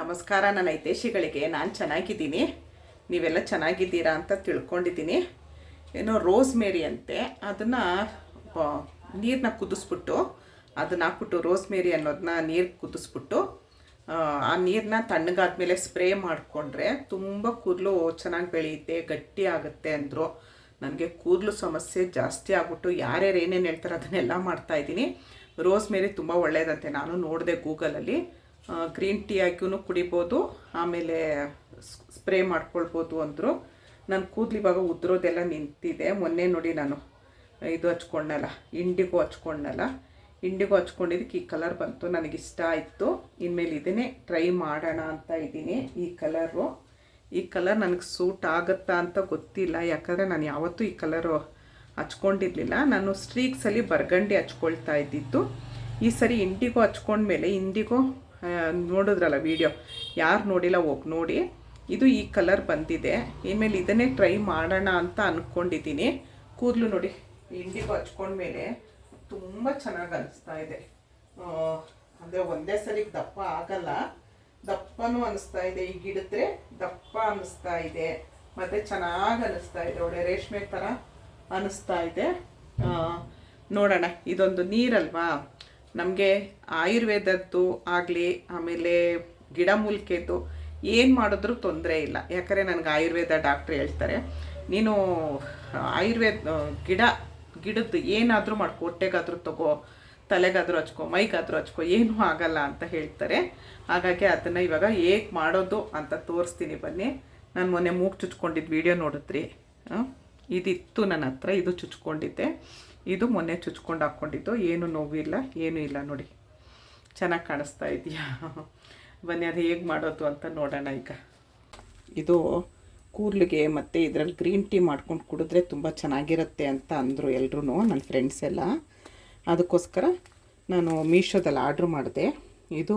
ನಮಸ್ಕಾರ ನನ್ನ ಹಿತೇಶಿಗಳಿಗೆ ನಾನು ಚೆನ್ನಾಗಿದ್ದೀನಿ. ನೀವೆಲ್ಲ ಚೆನ್ನಾಗಿದ್ದೀರಾ ಅಂತ ತಿಳ್ಕೊಂಡಿದ್ದೀನಿ. ಏನೋ ರೋಸ್ ಮೇರಿ ಅಂತೆ. ಅದನ್ನು ನೀರನ್ನ ಕುದಿಸ್ಬಿಟ್ಟು ಅದನ್ನ ಹಾಕ್ಬಿಟ್ಟು ರೋಸ್ ಮೇರಿ ಅನ್ನೋದನ್ನ ನೀರು ಕುದಿಸ್ಬಿಟ್ಟು ಆ, ನೀರನ್ನ ತಣ್ಣಗಾದ ಮೇಲೆ ಸ್ಪ್ರೇ ಮಾಡಿಕೊಂಡ್ರೆ ತುಂಬ ಕೂದಲು ಚೆನ್ನಾಗಿ ಬೆಳೆಯುತ್ತೆ ಗಟ್ಟಿ ಆಗುತ್ತೆ ಅಂದರು. ನನಗೆ ಕೂದಲು ಸಮಸ್ಯೆ ಜಾಸ್ತಿ ಆಗ್ಬಿಟ್ಟು ಯಾರ್ಯಾರು ಏನೇನು ಹೇಳ್ತಾರೆ ಅದನ್ನೆಲ್ಲ ಮಾಡ್ತಾಯಿದ್ದೀನಿ ರೋಸ್ ಮೇರಿ ತುಂಬ ಒಳ್ಳೆಯದಂತೆ ನಾನು ನೋಡಿದೆ ಗೂಗಲಲ್ಲಿ. ಗ್ರೀನ್ ಟೀ ಹಾಕಿಯೂ ಕುಡಿಬೋದು, ಆಮೇಲೆ ಸ್ಪ್ರೇ ಮಾಡ್ಕೊಳ್ಬೋದು ಅಂದರು. ನನ್ನ ಕೂದಲು ಇವಾಗ ಉದುರೋದೆಲ್ಲ ನಿಂತಿದೆ. ಮೊನ್ನೆ ನೋಡಿ ನಾನು ಇದು ಹಚ್ಕೊಂಡಲ್ಲ ಇಂಡಿಗೋ ಹಚ್ಕೊಂಡಲ್ಲ ಇಂಡಿಗೋ ಹಚ್ಕೊಂಡಿದ್ದಕ್ಕೆ ಈ ಕಲರ್ ಬಂತು ನನಗೆ ಇಷ್ಟ ಆಯಿತು. ಇನ್ಮೇಲೆ ಇದನ್ನೇ ಟ್ರೈ ಮಾಡೋಣ ಅಂತ ಇದ್ದೀನಿ ಈ ಕಲರು. ಈ ಕಲರ್ ನನಗೆ ಸೂಟ್ ಆಗುತ್ತಾ ಅಂತ ಗೊತ್ತಿಲ್ಲ, ಯಾಕಂದರೆ ನಾನು ಯಾವತ್ತೂ ಈ ಕಲರು ಹಚ್ಕೊಂಡಿರಲಿಲ್ಲ. ನಾನು ಸ್ಟ್ರೀಕ್ಸಲ್ಲಿ ಬರ್ಗಂಡಿ ಹಚ್ಕೊಳ್ತಾ ಇದ್ದಿದ್ದು. ಈ ಸರಿ ಇಂಡಿಗೋ ಹಚ್ಕೊಂಡ್ಮೇಲೆ, ಇಂಡಿಗೋ ನೋಡಿದ್ರಲ್ಲ ವಿಡಿಯೋ ಯಾರು ನೋಡಿಲ್ಲ, ಹೋಗಿ ನೋಡಿ. ಇದು ಈ ಕಲರ್ ಬಂದಿದೆ. ಇನ್ಮೇಲೆ ಇದನ್ನೇ ಟ್ರೈ ಮಾಡೋಣ ಅಂತ ಅಂದ್ಕೊಂಡಿದ್ದೀನಿ ಕೂದಲು ನೋಡಿ ಇಂಡಿಗೋ ಹಚ್ಕೊಂಡ್ಮೇಲೆ ತುಂಬ ಚೆನ್ನಾಗಿ ಅನಿಸ್ತಾ ಇದೆ. ಅಂದರೆ ಒಂದೇ ಸರಿ ದಪ್ಪ ಆಗಲ್ಲ. ದಪ್ಪನೂ ಅನಿಸ್ತಾ ಇದೆ. ಈಗ ಹಿಡಿದ್ರೆ ದಪ್ಪ ಅನಿಸ್ತಾ ಇದೆ. ಮತ್ತು ಚೆನ್ನಾಗಿ ಅನಿಸ್ತಾ ಇದೆ. ಒಳ್ಳೆ ರೇಷ್ಮೆ ಥರ ಅನಿಸ್ತಾ ಇದೆ. ನೋಡೋಣ. ಇದೊಂದು ನೀರಲ್ವಾ? ನಮಗೆ ಆಯುರ್ವೇದದ್ದು ಆಗಲಿ, ಆಮೇಲೆ ಗಿಡಮೂಲಿಕೆದ್ದು ಏನು ಮಾಡಿದ್ರೂ ತೊಂದರೆ ಇಲ್ಲ. ಯಾಕಂದರೆ ನನಗೆ ಆಯುರ್ವೇದ ಡಾಕ್ಟ್ರ್ ಹೇಳ್ತಾರೆ, ನೀನು ಆಯುರ್ವೇದ ಗಿಡ, ಗಿಡದ್ದು ಏನಾದರೂ ಮಾಡ್ಕೊ ಹೊಟ್ಟೆಗಾದರೂ ತಗೋ, ತಲೆಗಾದರೂ ಹಚ್ಕೊ, ಮೈಗಾದರೂ ಹಚ್ಕೊ, ಏನೂ ಆಗಲ್ಲ ಅಂತ ಹೇಳ್ತಾರೆ. ಹಾಗಾಗಿ ಅದನ್ನು ಇವಾಗ ಹೇಗೆ ಮಾಡೋದು ಅಂತ ತೋರಿಸ್ತೀನಿ ಬನ್ನಿ. ನಾನು ಮೊನ್ನೆ ಮೂಗು ಚುಚ್ಕೊಂಡಿದ್ದು ವಿಡಿಯೋ ನೋಡಿದ್ರಿ? ಇದಿತ್ತು ನನ್ನ ಹತ್ರ, ಇದು ಚುಚ್ಕೊಂಡಿದ್ದೆ. ಇದು ಮೊನ್ನೆ ಚುಚ್ಕೊಂಡು ಹಾಕ್ಕೊಂಡಿದ್ದು. ಏನು ನೋವಿಲ್ಲ, ಏನೂ ಇಲ್ಲ ನೋಡಿ. ಚೆನ್ನಾಗಿ ಕಾಣಿಸ್ತಾ ಇದೆಯಾ? ಬನ್ನಿ, ಅದು ಹೇಗೆ ಮಾಡೋದು ಅಂತ ನೋಡೋಣ ಈಗ. ಇದು ಕೂರ್ಲಿಗೆ ಮತ್ತು ಇದರಲ್ಲಿ ಗ್ರೀನ್ ಟೀ ಮಾಡ್ಕೊಂಡು ಕುಡಿದ್ರೆ ತುಂಬ ಚೆನ್ನಾಗಿರುತ್ತೆ ಅಂತ ಅಂದರು ಎಲ್ಲರೂ ನನ್ನ ಫ್ರೆಂಡ್ಸ್ ಎಲ್ಲ. ಅದಕ್ಕೋಸ್ಕರ ನಾನು ಮೀಶೋದಲ್ಲಿ ಆರ್ಡ್ರ್ ಮಾಡಿದೆ. ಇದು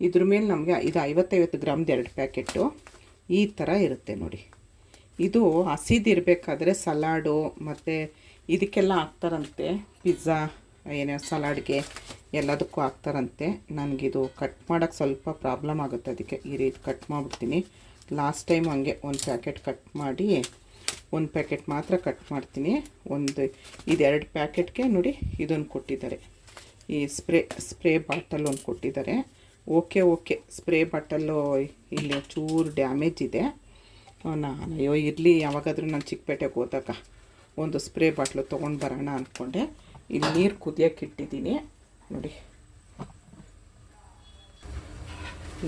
ಇದ್ರ ಮೇಲೆ ನಮಗೆ ಇದು ಐವತ್ತೈವತ್ತು ಗ್ರಾಮ್ದು ಎರಡು ಪ್ಯಾಕೆಟು ಈ ಥರ ಇರುತ್ತೆ ನೋಡಿ. ಇದು ಹಸಿದಿರಬೇಕಾದ್ರೆ ಸಲಾಡು, ಮತ್ತು ಇದಕ್ಕೆಲ್ಲ ಹಾಕ್ತಾರಂತೆ ಪಿಜ್ಜಾ, ಏನೇ ಸಲಾಡ್ಗೆ ಎಲ್ಲದಕ್ಕೂ ಹಾಕ್ತಾರಂತೆ. ನನಗಿದು ಕಟ್ ಮಾಡೋಕ್ಕೆ ಸ್ವಲ್ಪ ಪ್ರಾಬ್ಲಮ್ ಆಗುತ್ತೆ, ಅದಕ್ಕೆ ಈ ರೀತಿ ಕಟ್ ಮಾಡಿಬಿಡ್ತೀನಿ. ಲಾಸ್ಟ್ ಟೈಮ್ ಹಂಗೆ ಒಂದು ಪ್ಯಾಕೆಟ್ ಕಟ್ ಮಾಡಿ, ಒಂದು ಪ್ಯಾಕೆಟ್ ಮಾತ್ರ ಕಟ್ ಮಾಡ್ತೀನಿ. ಒಂದು ಇದೆರಡು ಪ್ಯಾಕೆಟ್ಗೆ ನೋಡಿ ಇದೊಂದು ಕೊಟ್ಟಿದ್ದಾರೆ. ಈ ಸ್ಪ್ರೇ ಸ್ಪ್ರೇ ಬಾಟಲ್ ಒಂದು ಕೊಟ್ಟಿದ್ದಾರೆ. ಓಕೆ ಓಕೆ, ಸ್ಪ್ರೇ ಬಾಟಲ್ಲು ಇಲ್ಲಿ ಚೂರು ಡ್ಯಾಮೇಜ್ ಇದೆ. ನಾನು ಅಯ್ಯೋ, ಇರಲಿ, ಯಾವಾಗಾದರೂ ನಾನು ಚಿಕ್ಕಪೇಟೆಗೆ ಹೋದಾಗ. ಒಂದು ಸ್ಪ್ರೇ ಬಾಟ್ಲು ತೊಗೊಂಡು ಬರೋಣ ಅಂದ್ಕೊಂಡೆ ಇಲ್ಲಿ ನೀರು ಕುದಿಯೋಕೆ ಇಟ್ಟಿದ್ದೀನಿ. ನೋಡಿ.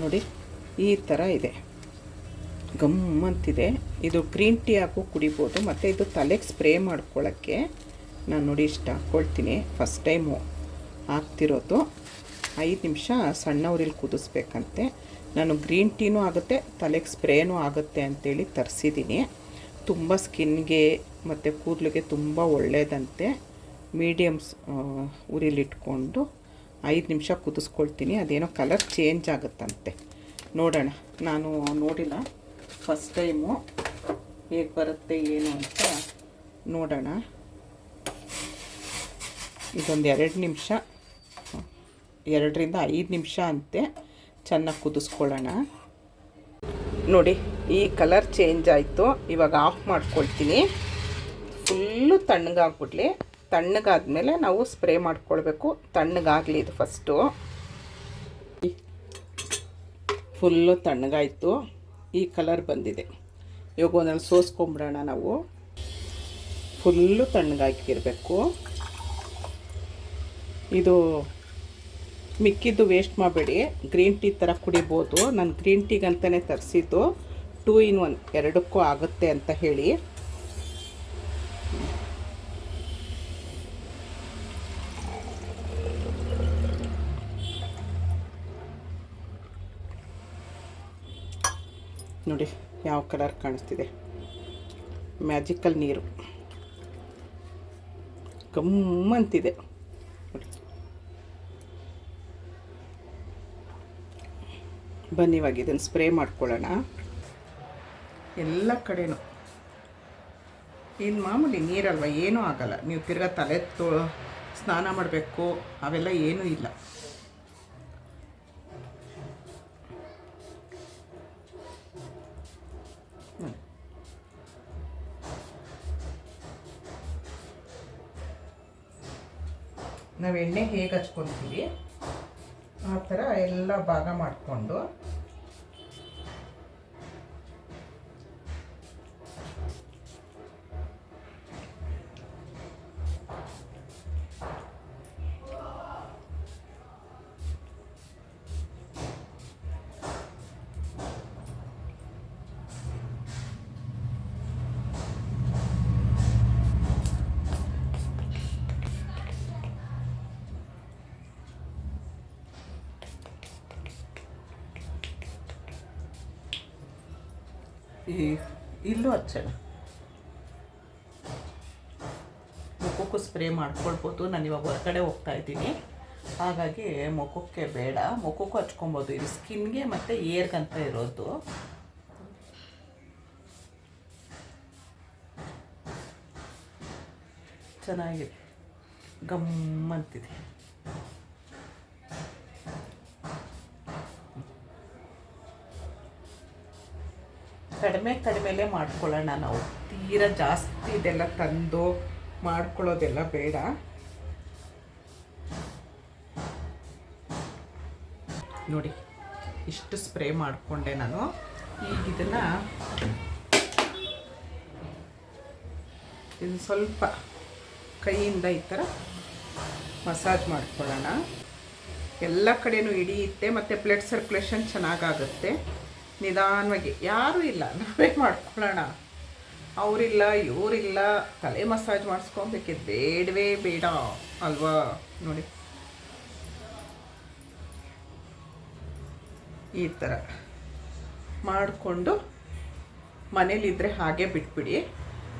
ನೋಡಿ, ಈ ಥರ ಇದೆ. ಗಮ್ಮಂತಿದೆ ಇದು ಗ್ರೀನ್ ಟೀ ಹಾಕು ಕುಡಿಬೋದು, ಮತ್ತು ಇದು ತಲೆಗೆ ಸ್ಪ್ರೇ ಮಾಡ್ಕೊಳ್ಳೋಕ್ಕೆ ನಾನು ನೋಡಿ ಇಷ್ಟು ಹಾಕ್ಕೊಳ್ತೀನಿ ಫಸ್ಟ್ ಟೈಮು ಹಾಕ್ತಿರೋದು. ಐದು ನಿಮಿಷ ಸಣ್ಣ ಉರಿಲಿ ಕುದಿಸ್ಬೇಕಂತೆ. ನಾನು ಗ್ರೀನ್ ಟೀನೂ ಆಗುತ್ತೆ, ತಲೆಗೆ ಸ್ಪ್ರೇನೂ ಆಗುತ್ತೆ ಅಂತೇಳಿ ತರಿಸಿದ್ದೀನಿ. ತುಂಬ ಸ್ಕಿನ್ಗೆ ಮತ್ತು ಕೂದಲಿಗೆ ತುಂಬ ಒಳ್ಳೆಯದಂತೆ. ಮೀಡಿಯಮ್ಸ್ ಉರಿಲಿಟ್ಕೊಂಡು ಐದು ನಿಮಿಷ ಕುದಿಸ್ಕೊಳ್ತೀನಿ. ಅದೇನೋ ಕಲರ್ ಚೇಂಜ್ ಆಗುತ್ತಂತೆ. ನೋಡೋಣ. ನಾನು ನೋಡಿಲ್ಲ. ಫಸ್ಟ್ ಟೈಮು ಹೇಗೆ ಬರುತ್ತೆ ಏನು ಅಂತ ನೋಡೋಣ. ಇದೊಂದು ಎರಡು ನಿಮಿಷ. ಎರಡರಿಂದ ಐದು ನಿಮಿಷ ಅಂತೆ. ಚೆನ್ನಾಗಿ ಕುದಿಸ್ಕೊಳ್ಳೋಣ. ನೋಡಿ ಈ ಕಲರ್ ಚೇಂಜ್ ಆಯಿತು. ಇವಾಗ ಆಫ್ ಮಾಡ್ಕೊಳ್ತೀನಿ. ಫುಲ್ಲು ತಣ್ಣಗಾಗ್ಬಿಡ್ಲಿ. ತಣ್ಣಗಾದ್ಮೇಲೆ ನಾವು ಸ್ಪ್ರೇ ಮಾಡ್ಕೊಳ್ಬೇಕು. ತಣ್ಣಗಾಗಲಿ ಇದು ಫಸ್ಟು. ಫುಲ್ಲು ತಣ್ಣಗಾಯಿತು. ಈ ಕಲರ್ ಬಂದಿದೆ. ಇವಾಗ ಒಂದಲ್ಲಿ ಸೋಸ್ಕೊಂಬಿಡೋಣ ನಾವು. ಫುಲ್ಲು ತಣ್ಣಗಾಕಿರಬೇಕು ಇದು ಮಿಕ್ಕಿದ್ದು ವೇಸ್ಟ್ ಮಾಡಬೇಡಿ. ಗ್ರೀನ್ ಟೀ ಥರ ಕುಡಿಬೋದು. ನಾನು ಗ್ರೀನ್ ಟೀಗಂತಲೇ ತರಿಸಿದ್ದು. ಟೂ ಇನ್ ಒನ್ ಎರಡಕ್ಕೂ ಆಗುತ್ತೆ ಅಂತ ಹೇಳಿ. ನೋಡಿ ಯಾವ ಕಲರ್ ಕಾಣಿಸ್ತಿದೆ. ಮ್ಯಾಜಿಕಲ್ ನೀರು. ಕಮ್ಮಂತಿದೆ ನೋಡಿ. ಬನ್ನಿ ಇದನ್ನು ಸ್ಪ್ರೇ ಮಾಡ್ಕೊಳ್ಳೋಣ. ಎಲ್ಲ ಕಡೆನೂ. ಏನು ಮಾಮೂಲಿ ನೀರಲ್ವ? ಏನೂ ಆಗಲ್ಲ. ನೀವು ತಿರ್ಗಾ ತಲೆ ತೋ, ಸ್ನಾನ ಮಾಡಬೇಕು, ಅವೆಲ್ಲ ಏನೂ ಇಲ್ಲ. ನಾವು ಎಣ್ಣೆ ಹೇಗೆ ಹಚ್ಕೊತೀವಿ? ಆ ಥರ ಎಲ್ಲ ಭಾಗ ಮಾಡಿಕೊಂಡು ಈ ಇಲ್ಲೂ ಹಚ್ಚೋಣ ಮುಖಕ್ಕೂ ಸ್ಪ್ರೇ ಮಾಡ್ಕೊಳ್ಬೋದು. ನಾನು ಇವಾಗ ಹೊರಗಡೆ ಹೋಗ್ತಾ ಇದ್ದೀನಿ. ಹಾಗಾಗಿ ಮುಖಕ್ಕೆ ಬೇಡ. ಮುಖಕ್ಕೂ ಹಚ್ಕೊಬೋದು. ಇದು ಸ್ಕಿನ್ಗೆ ಮತ್ತು ಏರ್ಗಂತ ಇರೋದು. ಚೆನ್ನಾಗಿದೆ. ಗಮ್ಮಂತಿದೆ ಕಡಿಮೆ ಕಡಿಮೆಲೇ ಮಾಡ್ಕೊಳ್ಳೋಣ ನಾವು. ತೀರ ಜಾಸ್ತಿ ಇದೆಲ್ಲ ತಂದು ಮಾಡ್ಕೊಳ್ಳೋದೆಲ್ಲ ಬೇಡ. ನೋಡಿ, ಇಷ್ಟು ಸ್ಪ್ರೇ ಮಾಡಿಕೊಂಡೆ ನಾನು. ಈಗ ಇದನ್ನು ಇದು ಸ್ವಲ್ಪ ಕೈಯಿಂದ ಈ ಥರ ಮಸಾಜ್ ಮಾಡ್ಕೊಳ್ಳೋಣ. ಎಲ್ಲ ಕಡೆಯೂ ಹಿಡಿಯುತ್ತೆ, ಮತ್ತು ಬ್ಲಡ್ ಸರ್ಕ್ಯುಲೇಷನ್ ಚೆನ್ನಾಗಾಗುತ್ತೆ. ನಿಧಾನವಾಗಿ. ಯಾರೂ ಇಲ್ಲ. ನಾವೇ ಮಾಡ್ಕೊಳ್ಳೋಣ. ಅವರಿಲ್ಲ, ಇವರಿಲ್ಲ. ತಲೆ ಮಸಾಜ್ ಮಾಡಿಸ್ಕೊಬೇಕಿದ್ದು ಬೇಡವೇ ಬೇಡ. ಅಲ್ವಾ? ನೋಡಿ. ಈ ಥರ. ಮಾಡಿಕೊಂಡು ಮನೇಲಿದ್ದರೆ ಹಾಗೆ ಬಿಟ್ಬಿಡಿ.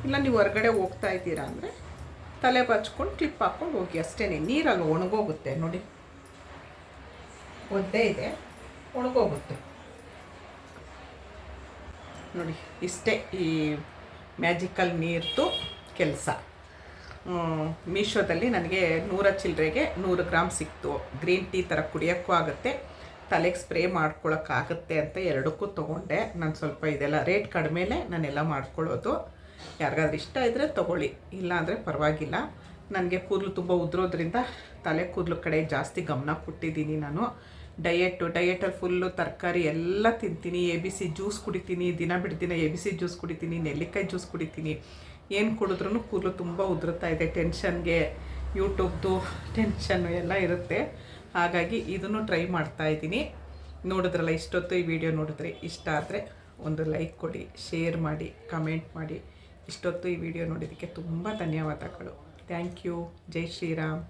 ಇಲ್ಲ, ನೀವು ಹೊರಗಡೆ ಹೋಗ್ತಾ ಇದ್ದೀರಾ ಅಂದರೆ ತಲೆ ಬಚ್ಕೊಂಡು ಕ್ಲಿಪ್ ಹಾಕ್ಕೊಂಡು ಹೋಗಿ. ಅಷ್ಟೇ ನೀರಲ್ಲಿ ಒಣಗೋಗುತ್ತೆ. ನೋಡಿ. ಒದ್ದೆ ಇದೆ. ಒಣಗೋಗುತ್ತೆ. ನೋಡಿ, ಇಷ್ಟೇ ಈ ಮ್ಯಾಜಿಕಲ್ ನೀರ್ದು ಕೆಲಸ. ಮೀಶೋದಲ್ಲಿ ನನಗೆ ನೂರ ಚಿಲ್ಲರೆಗೆ ನೂರು ಗ್ರಾಮ್ ಸಿಕ್ತು. ಗ್ರೀನ್ ಟೀ ಥರ ಕುಡಿಯೋಕ್ಕೂ ಆಗುತ್ತೆ, ತಲೆಗೆ ಸ್ಪ್ರೇ ಮಾಡ್ಕೊಳಕ್ಕಾಗುತ್ತೆ ಅಂತ ಎರಡಕ್ಕೂ ತೊಗೊಂಡೆ. ನಾನು ಸ್ವಲ್ಪ ಇದೆಲ್ಲ ರೇಟ್ ಕಡಿಮೆಲೆ ನಾನೆಲ್ಲ ಮಾಡ್ಕೊಳ್ಳೋದು. ಯಾರಿಗಾದ್ರೂ ಇಷ್ಟ ಇದ್ದರೆ ತೊಗೊಳ್ಳಿ ಇಲ್ಲ ಅಂದರೆ ಪರವಾಗಿಲ್ಲ. ನನಗೆ ಕೂದಲು ತುಂಬ ಉದುರೋದ್ರಿಂದ ತಲೆ ಕೂದಲು ಕಡೆ ಜಾಸ್ತಿ ಗಮನ ಕೊಟ್ಟಿದ್ದೀನಿ ನಾನು. ಡಯೆಟ್ಟು ಡಯೆಟಲ್ಲಿ ಫುಲ್ಲು ತರಕಾರಿ ಎಲ್ಲ ತಿಂತೀನಿ. ಎ ಬಿ ಸಿ ಜ್ಯೂಸ್ ಕುಡಿತೀನಿ. ದಿನ ಬಿಡ್ತೀನ ಎ ಬಿ ಸಿ ಜ್ಯೂಸ್ ಕುಡಿತೀನಿ. ನೆಲ್ಲಿಕಾಯಿ ಜ್ಯೂಸ್ ಕುಡಿತೀನಿ. ಏನು ಕುಡಿದ್ರೂ ಕೂದಲು ತುಂಬ ಉದುರುತ್ತಾ ಇದೆ. ಟೆನ್ಷನ್ಗೆ ಯೂಟ್ಯೂಬ್ದು ಟೆನ್ಷನ್ನು ಎಲ್ಲ ಇರುತ್ತೆ. ಹಾಗಾಗಿ ಇದನ್ನು ಟ್ರೈ ಮಾಡ್ತಾ ಇದ್ದೀನಿ. ನೋಡಿದ್ರಲ್ಲ, ಇಷ್ಟೊತ್ತು ಈ ವಿಡಿಯೋ ನೋಡಿದ್ರೆ ಇಷ್ಟ ಆದರೆ ಒಂದು ಲೈಕ್ ಕೊಡಿ ಶೇರ್ ಮಾಡಿ ಕಮೆಂಟ್ ಮಾಡಿ. ಇಷ್ಟೊತ್ತು ಈ ವಿಡಿಯೋ ನೋಡಿದ್ದಕ್ಕೆ ತುಂಬ ಧನ್ಯವಾದಗಳು. ಥ್ಯಾಂಕ್ ಯು ಜೈ ಶ್ರೀರಾಮ್.